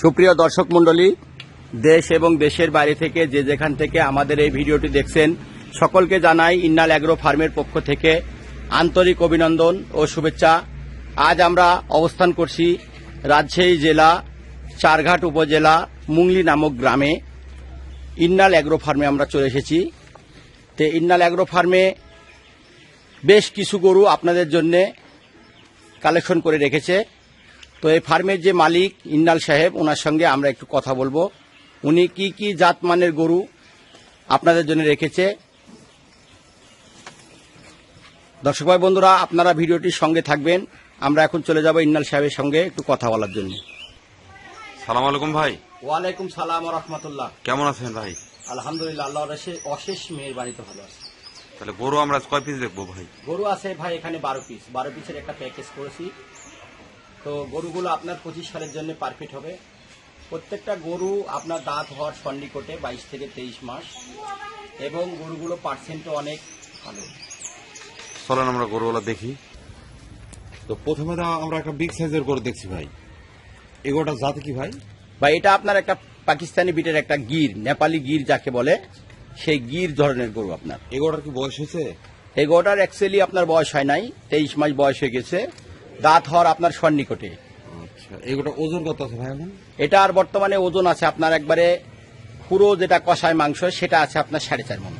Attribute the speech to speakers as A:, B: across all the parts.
A: সুপ্রিয় দর্শক মণ্ডলী, দেশ এবং দেশের বাইরে থেকে যে যেখান থেকে আমাদের এই ভিডিওটি দেখছেন, সকলকে জানাই ইন্নাল অ্যাগ্রো ফার্মের পক্ষ থেকে আন্তরিক অভিনন্দন ও শুভেচ্ছা। আজ আমরা অবস্থান করছি রাজশাহী জেলা, চারঘাট উপজেলা, মুংলি নামক গ্রামে। ইন্নাল অ্যাগ্রো ফার্মে আমরা চলে এসেছি। তো ইন্নাল অ্যাগ্রো ফার্মে বেশ কিছু গরু আপনাদের জন্যে কালেকশন করে রেখেছে। তো এই ফার্মের যে মালিক ইন্নাল সাহেব ওনার সঙ্গে আমরা একটু কথা বলব। উনি কি কি জাতমানের গরু আপনাদের জন্য রেখেছে? দর্শক ভাই বন্ধুরা আপনারা ভিডিওটির সঙ্গে থাকবেন। আমরা এখন চলে যাব ইন্নাল সাহেবের সঙ্গে একটু কথা বলার জন্য।
B: সালাম আলাইকুম ভাই।
A: ওয়ালাইকুম সালাম রহমতুল্লাহ।
B: কেমন আছেন ভাই?
A: আলহামদুলিল্লাহ আল্লাহর অশেষ- অশেষ মেয়ের বাড়িতে ভালো আছে।
B: তাহলে গরু আমরা কয় পিস দেখব ভাই?
A: গরু আছে ভাই এখানে বারো পিস বারো পিসের একটা প্যাকেজ করেছি। তো গরুগুলো আপনার পঁচিশ সালের জন্য পারফেক্ট হবে। প্রত্যেকটা গরু আপনার দাঁত হওয়ার সন্নিকটে বাইশ থেকে তেইশ মাস এবং গরুগুলো পার্সেন্টও অনেক ভালো।
B: চলেন আমরা গরুগুলো দেখি। তো প্রথমে তো আমরা একটা বিগ সাইজের গরু দেখছি ভাই। এগোটা জাত কি ভাই?
A: ভাই এটা আপনার একটা পাকিস্তানি বিটের একটা গির নেপালি গির যাকে বলে সেই গির ধরনের গরু আপনার।
B: এগোটার কি বয়স হয়েছে?
A: এগোটার অ্যাকচুয়ালি আপনার বয়স হয় নাই তেইশ মাস বয়স হয়ে গেছে। দাঁত হওয়ার আপনার সন্নিকটে।
B: আচ্ছা ওজন কত আছে ভাই এখন?
A: এটা আর বর্তমানে ওজন আছে আপনার একবারে পুরো যেটা কষায় মাংস সেটা আছে আপনার সাড়ে চার মন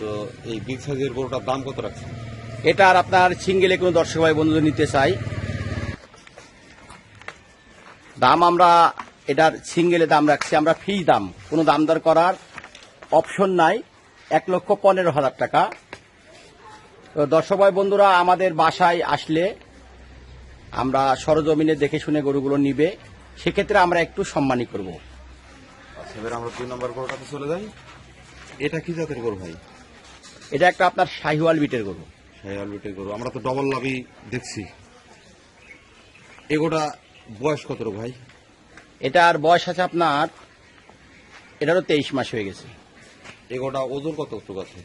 B: তো এই বিগ সাইজের গরুটার দাম কত রাখছেন?
A: এটা আর আপনার সিঙ্গেলে কোনো দর্শক ভাই বন্ধু নিতে চাই। দাম আমরা এটার সিঙ্গেলে দাম রাখছি। আমরা ফি দাম কোনো দাম দর করার অপশন নাই। এক লক্ষ পনেরো হাজার টাকা। তো দর্শক ভাই বন্ধুরা আমাদের বাসায় আসলে আমরা সরজমিনে দেখে শুনে গরুগুলো নিবে সেক্ষেত্রে আমরা একটু সম্মানী করব।
B: আচ্ছা এবার আমরা দুই নম্বর গরুটাতে চলে যাই। এটা কি জাতের গরু ভাই?
A: এটা একটা আপনার শাহিওয়াল বিটের গরু।
B: শাহিওয়াল বিটের গরু। আমরা তো ডবল লাভি দেখছি। এগোটা বয়স কত ভাই?
A: এটার বয়স আছে আপনার এটারও তেইশ মাস হয়ে গেছে।
B: এগোটা ওজন কত কত আছে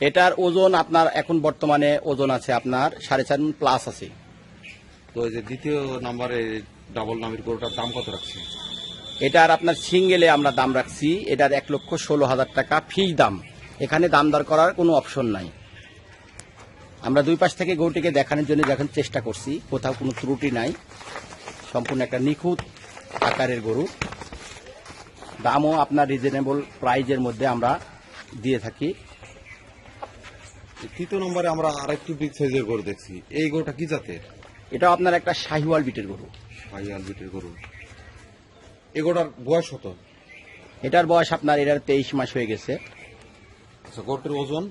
A: এটার ওজন আপনার এখন বর্তমানে ওজন আছে আপনার সাড়ে চার প্লাস আছে।
B: তো এই যে দ্বিতীয় নাম্বারে ডাবল নামের গরুটার দাম কত রাখছে?
A: এটার আপনার সিঙ্গেলে আমরা দাম রাখছি এটার এক লক্ষ ষোলো হাজার টাকা ফি দাম। এখানে দাম দর করার কোনো অপশন নাই। আমরা দুই পাশ থেকে গরুটিকে দেখানোর জন্য যখন চেষ্টা করছি কোথাও কোনো ত্রুটি নাই। সম্পূর্ণ একটা নিখুঁত আকারের গরু। দামও আপনার রিজনেবল প্রাইজের মধ্যে আমরা দিয়ে থাকি।
B: তৃতীয় নম্বরে আমরা আরেকটু বিগ সাইজের গরু দেখছি। এই গরুটা কি জাতের?
A: এটাও আপনার একটা শাহিওয়াল বিটের গরু।
B: শাহিয়াল বিটের গরু। এগোটার বয়স কত?
A: এটার বয়স আপনার এটার তেইশ মাস হয়ে গেছে।
B: আচ্ছা গরুটির ওজন?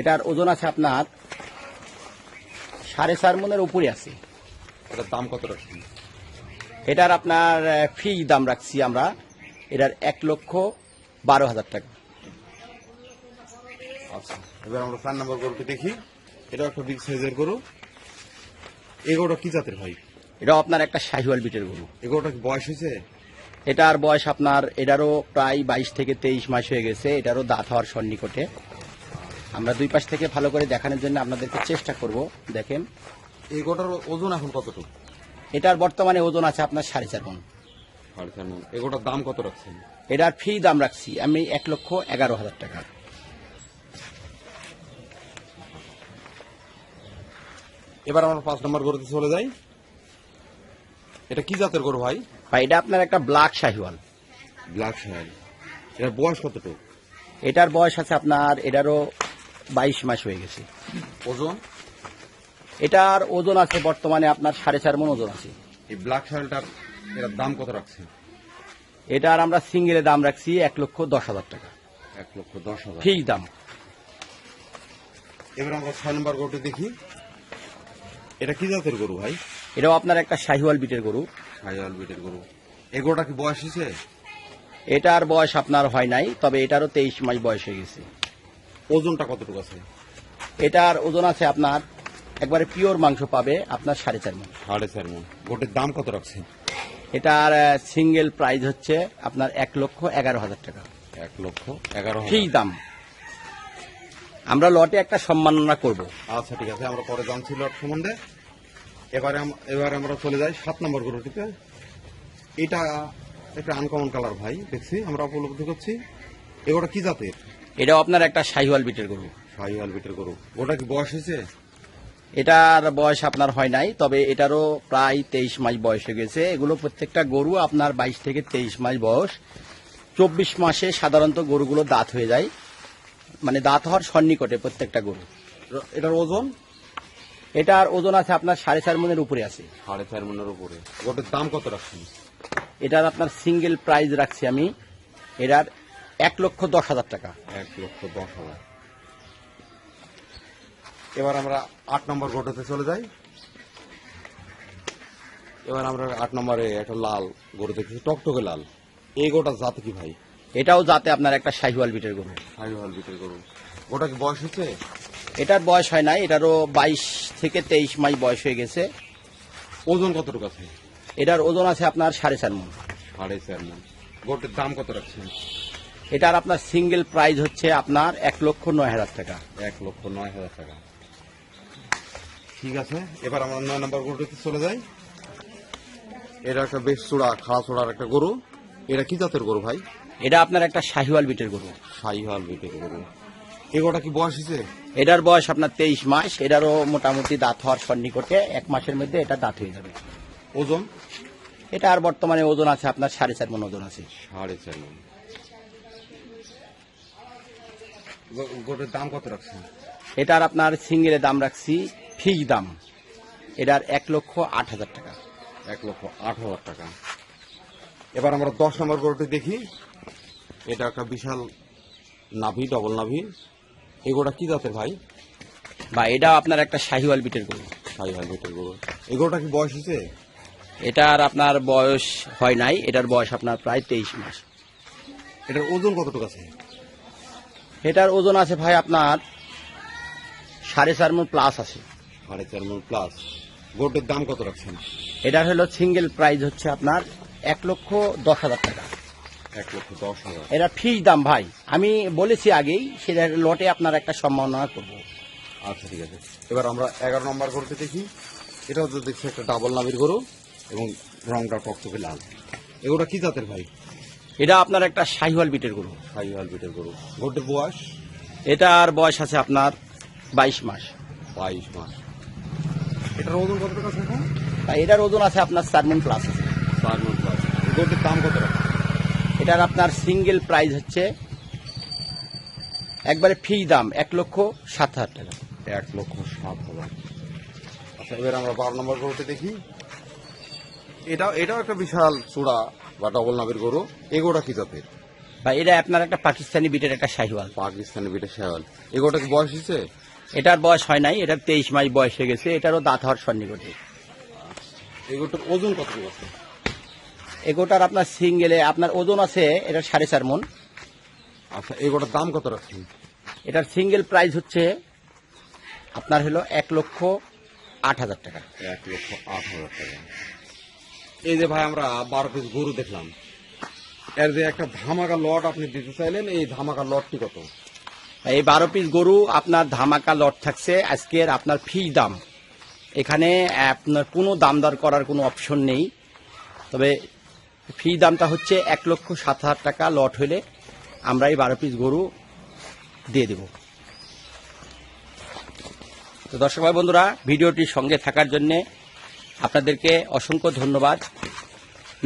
A: এটার ওজন আছে আপনার সাড়ে চার মনের উপরে আছে।
B: এটার দাম কত রাখছেন?
A: এটার আপনার ফি দাম রাখছি আমরা। এটার এক লক্ষ বারো হাজার টাকা।
B: আচ্ছা এবার আমরা চার নম্বর গরুটি দেখি। এটা একটা বিগ সাইজের গরু। এই গরুটা কি জাতের ভাই?
A: এটা আপনার একটা শাহিওয়াল বিটের গরু।
B: কি বয়স হয়েছে?
A: এটার বয়স আপনার এটারও প্রায় বাইশ থেকে তেইশ মাস হয়ে গেছে এটারও দাঁত হওয়ার সন্নিকটে। আমরা দুই পাশ থেকে ভালো করে দেখানোর জন্য আপনাদেরকে চেষ্টা করব দেখেন।
B: এই গরুটার ওজন এখন কতটুকু?
A: এটার বর্তমানে ওজন আছে আপনার সাড়ে চার মণ
B: সাড়ে চার মণ। এই গরুটার দাম কত রাখছেন?
A: এটার ফি দাম রাখছি আমি এক লক্ষ এগারো হাজার টাকা।
B: এবার আমরা পাঁচ নম্বর গরুতে চলে যাই। এটা কি জাতের গরু ভাই?
A: বা এটা আপনার একটা ব্ল্যাক শাহিওয়াল।
B: ব্ল্যাক শাহিয়াল এটার বয়স কতটুকু?
A: এটার বয়স আছে আপনার এটারও বাইশ মাস হয়ে গেছে।
B: ওজন?
A: এটার ওজন আছে বর্তমানে আপনার সাড়ে চার মন ওজন আছে।
B: এই ব্ল্যাক শাহিয়ালটার এটার দাম কত রাখছে
A: এটার আমরা সিঙ্গেলে দাম রাখছি এক লক্ষ দশ হাজার টাকা।
B: এক লক্ষ দশ হাজার।
A: ফিক্স দাম।
B: এবার আমরা ছয় নম্বর গরুটি দেখি। এটা কি জাতের গরু ভাই?
A: এটাও আপনার একটা শাহিওয়াল বিটের গরু।
B: শাহিয়াল বিটের গরু। এই গরুটা কি বয়স হয়েছে?
A: এটার বয়স আপনার হয় নাই তবে এটারও তেইশ মাস বয়স হয়ে গেছে।
B: ওজনটা কতটুকু আছে?
A: এটার ওজন আছে আপনার একবারে পিওর মাংস পাবে আপনার সাড়ে চার মন।
B: সাড়ে চার মন। গোটের দাম কত রাখছে?
A: এটার সিঙ্গেল প্রাইস হচ্ছে আপনার এক লক্ষ এগারো হাজার টাকা।
B: এক লক্ষ এগারো হাজার।
A: দাম। আমরা লটে একটা সম্মাননা করব।
B: আচ্ছা ঠিক আছে আমরা পরে জানছি লট সম্বন্ধে। এবারে এবারে আমরা চলে যাই সাত নম্বর গরুটিতে। এটা একটা আনকমন কালার ভাই দেখছি আমরা উপলব্ধি করছি। এগুলো কি জাতের?
A: এটা আপনার একটা শাহিওয়াল বিটের গরু।
B: শাহিওয়াল বিটের গরু। ওটা কি বয়স হয়েছে?
A: এটার বয়স আপনার হয় নাই তবে এটারও প্রায় তেইশ মাস বয়স হয়ে গেছে। এগুলো প্রত্যেকটা গরু আপনার বাইশ থেকে তেইশ মাস বয়স। চব্বিশ মাসে সাধারণত গরুগুলো দাঁত হয়ে যায়। মানে দাঁত হওয়ার সন্নিকটে প্রত্যেকটা গরু।
B: এটার ওজন?
A: এটার ওজন আছে আপনার সাড়ে চার মনের উপরে আছে।
B: সাড়ে চার মনের উপরে। গোটের দাম কত রাখছেন?
A: এটার আপনার সিঙ্গেল প্রাইস রাখছি আমি। এটার এক লক্ষ দশ হাজার টাকা।
B: এক লক্ষ দশ হাজার। এবার আমরা আট নম্বর গোটাতে চলে যাই। এবার আমরা আট নম্বরে একটা লাল গরু দেখতেছি টকটকে লাল। এই গোটা জাত কি ভাই?
A: এটাও যাতে আপনার একটা শাহিওয়াল বিটের গরু।
B: শাহিওয়াল বিটের গরু। ওটা কি বয়স হচ্ছে?
A: এটার বয়স হয় নাই এটারও বাইশ থেকে তেইশ মাস বয়স হয়ে গেছে।
B: ওজন কতটুকু আছে?
A: এটার ওজন আছে আপনার সাড়ে চার মন।
B: সাড়ে চার মন। গোটের দাম কত রাখছেন?
A: এটার আপনার সিঙ্গেল প্রাইস হচ্ছে আপনার এক লক্ষ নয় হাজার টাকা।
B: এক লক্ষ নয় হাজার টাকা। ঠিক আছে এবার আমরা নয় নম্বর গরুটিতে চলে যাই। এটা একটা বেশ চূড়া খাড়া চূড়ার একটা গরু। এটা কি জাতের গরু ভাই?
A: এটা আপনার একটা শাহিওয়াল বিটের গরু।
B: শাহিওয়াল বিটের গরু। এগোটা কি বয়স হয়েছে?
A: এটার বয়স আপনার তেইশ মাস এটারও মোটামুটি দাঁত হওয়ার সন্নিকটে এক মাসের মধ্যে এটা দাঁত হয়ে যাবে।
B: ওজন?
A: এটা আর বর্তমানে ওজন আছে আপনার সাড়ে চার মন ওজন আছে।
B: সাড়ে চার মন গোটের দাম কত রাখছেন?
A: এটার আপনার সিঙ্গেলে দাম রাখছি ফিক্স দাম। এটার এক লক্ষ আট হাজার টাকা।
B: এক লক্ষ আট হাজার টাকা। এবার আমরা দশ নম্বর গরুটি দেখি। এটা একটা বিশাল নাভি ডবল নাভি। এগোটা কি জাতের ভাই?
A: বা এটা আপনার একটা শাহিওয়াল বিটের গরু।
B: শাহিওয়াল বিটের গরু। এগোটা কি বয়স হয়েছে?
A: এটার আপনার বয়স হয় নাই এটার বয়স আপনার প্রায় তেইশ মাস।
B: এটার ওজন কতটুকু আছে?
A: এটার ওজন আছে ভাই আপনার সাড়ে চার মন প্লাস আছে।
B: সাড়ে চার মন প্লাস গোটের দাম কত রাখছেন?
A: এটার হলো সিঙ্গেল প্রাইস হচ্ছে আপনার এক লক্ষ দশ হাজার টাকা।
B: এক লক্ষ দশ হাজার।
A: এটা ফিস দাম ভাই। আমি বলেছি আগেই সেটা লটে আপনার একটা সম্ভাবনা করব।
B: আচ্ছা ঠিক আছে। এবার আমরা এগারো নম্বর গরুতে দেখি। এটাও তো দেখছি একটা ডাবল নামের গরু এবং রংটা টকটকে লাল। এগুলো কি জাতের ভাই?
A: এটা আপনার একটা শাহিওয়াল বিটের গরু।
B: শাহিওয়াল বিটের গরু। গোটের বয়স?
A: এটার বয়স আছে আপনার বাইশ মাস।
B: বাইশ মাস। এটার ওজন কতটুকু আছে এখন?
A: তা এটার ওজন আছে আপনার চার মন প্লাস আছে।
B: চার মন গোটের দাম কত
A: এটার আপনার সিঙ্গেল প্রাইস হচ্ছে একবারে ফি দাম এক লক্ষ সাত হাজার টাকা।
B: এক লক্ষ সাত হাজার। আচ্ছা এবার আমরা বারো নম্বর গরুতে দেখি। এটাও এটাও একটা বিশাল চূড়া বা ডবল নামের গরু। এগোটা কি জাতের?
A: বা এটা আপনার একটা পাকিস্তানি বিটের একটা শাহিওয়াল।
B: পাকিস্তানি বিটের শেওয়াল এগোটা কি বয়স হয়েছে?
A: এটার বয়স হয় নাই এটার তেইশ মাস বয়স হয়ে গেছে এটারও দাঁত হওয়ার সন্নিকটে।
B: এগোটার ওজন কত আছে?
A: এগোটার আপনার সিঙ্গেলে আপনার ওজন আছে এটা সাড়ে চার মন।
B: আচ্ছা এগোটার দাম কত রাখছেন?
A: এটার সিঙ্গেল প্রাইস হচ্ছে আপনার হলো এক লক্ষ আট হাজার টাকা।
B: এক লক্ষ আট হাজার টাকা। এই যে ভাই আমরা বারো পিস গরু দেখলাম। এর যে একটা ধামাকা লট আপনি দিতে চাইলেন এই ধামাকা লটটি কত?
A: এই বারো পিস গরু আপনার ধামাকা লট থাকছে। আজকের আপনার ফি দাম। এখানে আপনার কোনো দাম দর করার কোনো অপশন নেই। তবে ফি দামটা হচ্ছে এক লক্ষ সাত হাজার টাকা লট হলে আমরা এই বারো পিস গরু দিয়ে দেব। তো দর্শক ভাই বন্ধুরা ভিডিওটির সঙ্গে থাকার জন্যে আপনাদেরকে অসংখ্য ধন্যবাদ।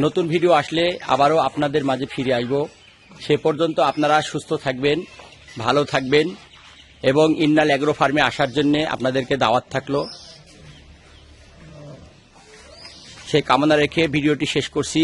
A: নতুন ভিডিও আসলে আবারও আপনাদের মাঝে ফিরে আসব। সে পর্যন্ত আপনারা সুস্থ থাকবেন, ভালো থাকবেন এবং ইন্নাল অ্যাগ্রো ফার্মে আসার জন্যে আপনাদেরকে দাওয়াত থাকল। সেই কামনা রেখে ভিডিওটি শেষ করছি।